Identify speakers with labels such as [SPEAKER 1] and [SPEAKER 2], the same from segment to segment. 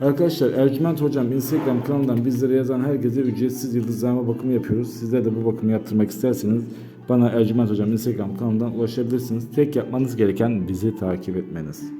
[SPEAKER 1] Arkadaşlar Ercüment Hocam Instagram kanalından bizlere yazan herkese ücretsiz yıldızlama bakımı yapıyoruz. Sizler de bu bakımı yaptırmak isterseniz bana Ercüment Hocam Instagram kanalından ulaşabilirsiniz. Tek yapmanız gereken bizi takip etmeniz.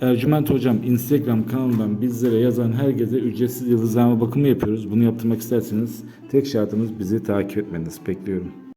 [SPEAKER 1] Ercüment Hocam Instagram kanalından bizlere yazan herkese ücretsiz yıldızlama bakımı yapıyoruz. Bunu yaptırmak isterseniz tek şartımız bizi takip etmeniz. Bekliyorum.